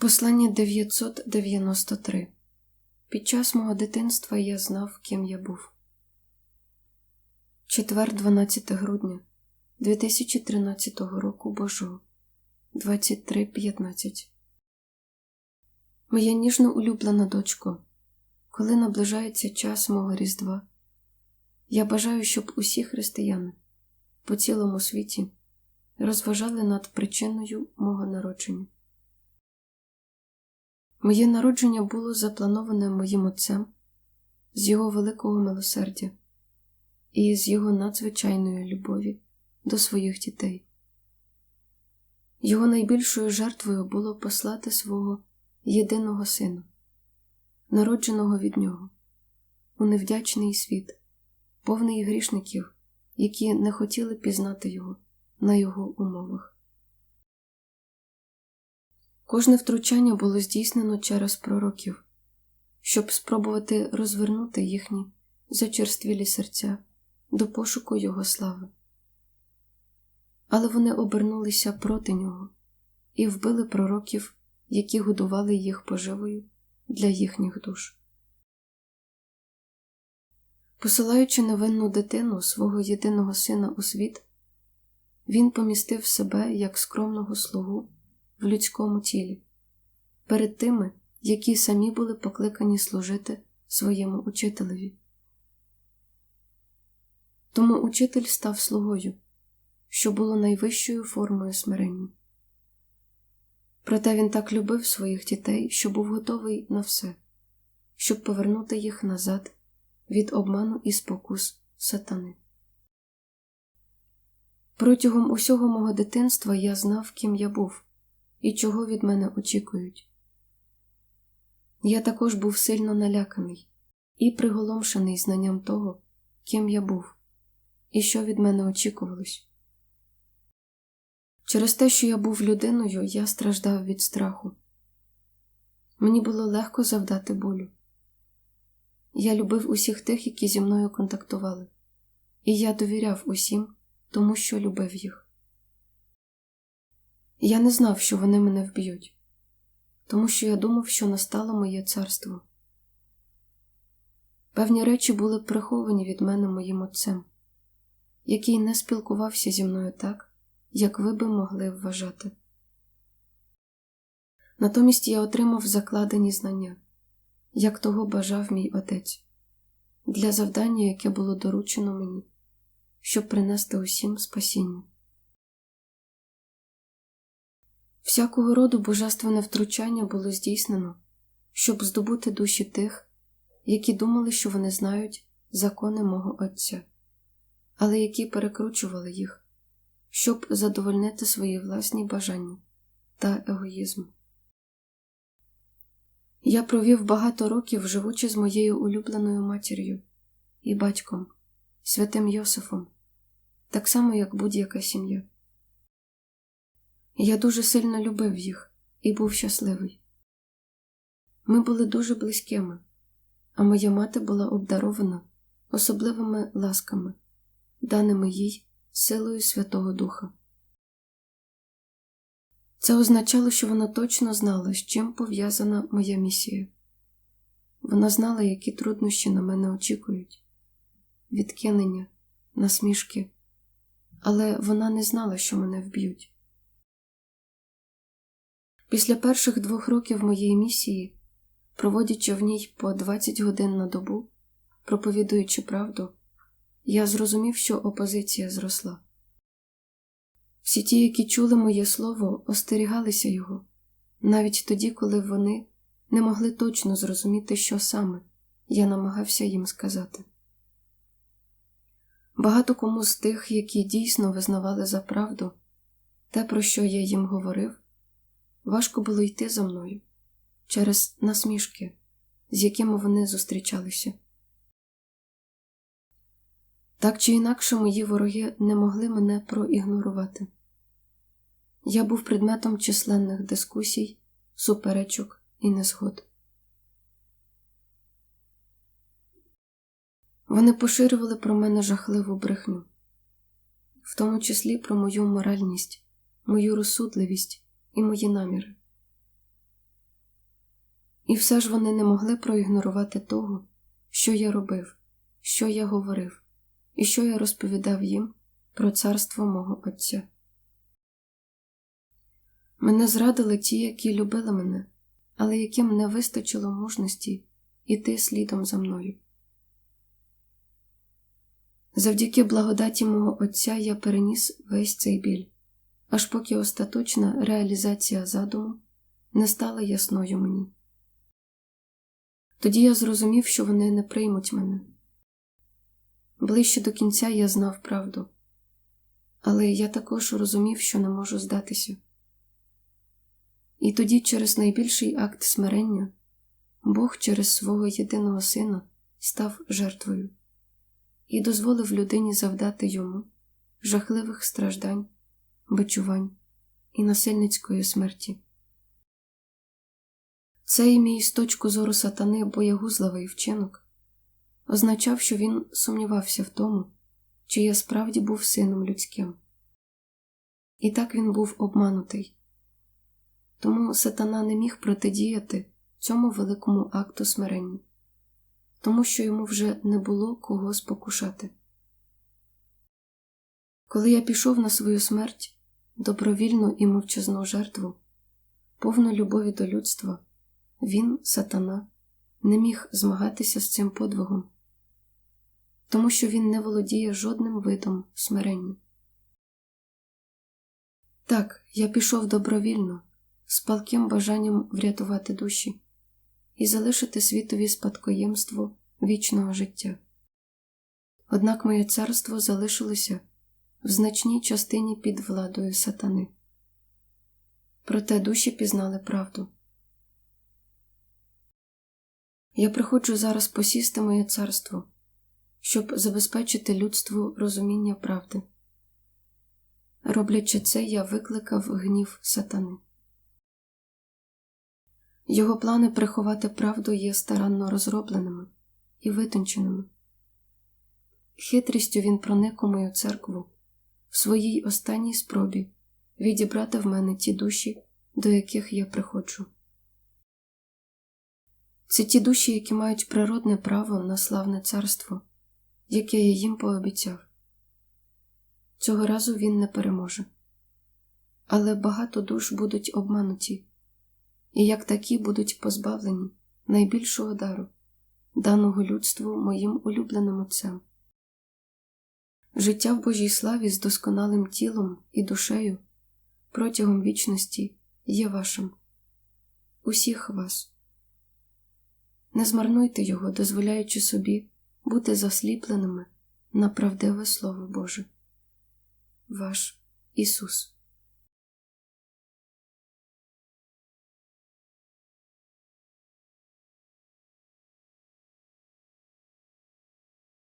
Послання 993 Під час мого дитинства я знав, ким я був. Четвер, 12 грудня 2013 року Божого 23.15 Моя ніжно улюблена дочко, коли наближається час мого Різдва, я бажаю, щоб усі християни по цілому світі розважали над причиною мого народження. Моє народження було заплановане моїм отцем з його великого милосердя і з його надзвичайної любові до своїх дітей. Його найбільшою жертвою було послати свого єдиного сина, народженого від нього, у невдячний світ, повний грішників, які не хотіли пізнати його на його умовах. Кожне втручання було здійснено через пророків, щоб спробувати розвернути їхні зачерствілі серця до пошуку Його слави. Але вони обернулися проти нього і вбили пророків, які годували їх поживою для їхніх душ. Посилаючи невинну дитину свого єдиного сина у світ, він помістив себе як скромного слугу в людському тілі, перед тими, які самі були покликані служити своєму учителеві. Тому учитель став слугою, що було найвищою формою смирення. Проте він так любив своїх дітей, що був готовий на все, щоб повернути їх назад від обману і спокус сатани. Протягом усього мого дитинства я знав, ким я був і чого від мене очікують. Я також був сильно наляканий і приголомшений знанням того, ким я був і що від мене очікувалось. Через те, що я був людиною, я страждав від страху. Мені було легко завдати болю. Я любив усіх тих, які зі мною контактували, і я довіряв усім, тому що любив їх. Я не знав, що вони мене вб'ють, тому що я думав, що настало моє царство. Певні речі були приховані від мене моїм отцем, який не спілкувався зі мною так, як ви би могли вважати. Натомість я отримав закладені знання, як того бажав мій отець, для завдання, яке було доручено мені, щоб принести усім спасіння. Всякого роду божественне втручання було здійснено, щоб здобути душі тих, які думали, що вони знають закони мого Отця, але які перекручували їх, щоб задовольнити свої власні бажання та егоїзм. Я провів багато років, живучи з моєю улюбленою матір'ю і батьком, святим Йосифом, так само, як будь-яка сім'я. Я дуже сильно любив їх і був щасливий. Ми були дуже близькими, а моя мати була обдарована особливими ласками, даними їй силою Святого Духа. Це означало, що вона точно знала, з чим пов'язана моя місія. Вона знала, які труднощі на мене очікують відкинення, насмішки, але вона не знала, що мене вб'ють. Після перших двох років моєї місії, проводячи в ній по 20 годин на добу, проповідуючи правду, я зрозумів, що опозиція зросла. Всі ті, які чули моє слово, остерігалися його, навіть тоді, коли вони не могли точно зрозуміти, що саме я намагався їм сказати. Багато кому з тих, які дійсно визнавали за правду те, про що я їм говорив, важко було йти за мною через насмішки, з якими вони зустрічалися. Так чи інакше мої вороги не могли мене проігнорувати. Я був предметом численних дискусій, суперечок і незгод. Вони поширювали про мене жахливу брехню, в тому числі про мою моральність, мою розсудливість і мої наміри. І все ж вони не могли проігнорувати того, що я робив, що я говорив, і що я розповідав їм про царство мого Отця. Мене зрадили ті, які любили мене, але яким не вистачило мужності іти слідом за мною. Завдяки благодаті мого Отця я переніс весь цей біль, аж поки остаточна реалізація задуму не стала ясною мені. Тоді я зрозумів, що вони не приймуть мене. Ближче до кінця я знав правду, але я також розумів, що не можу здатися. І тоді, через найбільший акт смирення, Бог через свого єдиного сина став жертвою і дозволив людині завдати йому жахливих страждань, бичувань і насильницької смерті. Цей мій з точку зору сатани боягузливий вчинок означав, що він сумнівався в тому, чи я справді був сином людським. І так він був обманутий. Тому сатана не міг протидіяти цьому великому акту смирення, тому що йому вже не було кого спокушати. Коли я пішов на свою смерть, добровільну і мовчазну жертву, повну любові до людства, він, сатана, не міг змагатися з цим подвигом, тому що він не володіє жодним видом смирення. Так, я пішов добровільно, з палким бажанням врятувати душі і залишити світові спадкоємство вічного життя. Однак моє царство залишилося в значній частині під владою сатани. Проте душі пізнали правду. Я приходжу зараз посісти моє царство, щоб забезпечити людству розуміння правди. Роблячи це, я викликав гнів сатани. Його плани приховати правду є старанно розробленими і витонченими. Хитрістю він проник у мою церкву в своїй останній спробі відібрати в мене ті душі, до яких я приходжу. Це ті душі, які мають природне право на славне царство, яке я їм пообіцяв. Цього разу він не переможе. Але багато душ будуть обмануті, і як такі будуть позбавлені найбільшого дару, даного людству моїм улюбленим отцем. Життя в Божій славі з досконалим тілом і душею протягом вічності є вашим, усіх вас. Не змарнуйте його, дозволяючи собі бути засліпленими на правдиве Слово Боже. Ваш Ісус.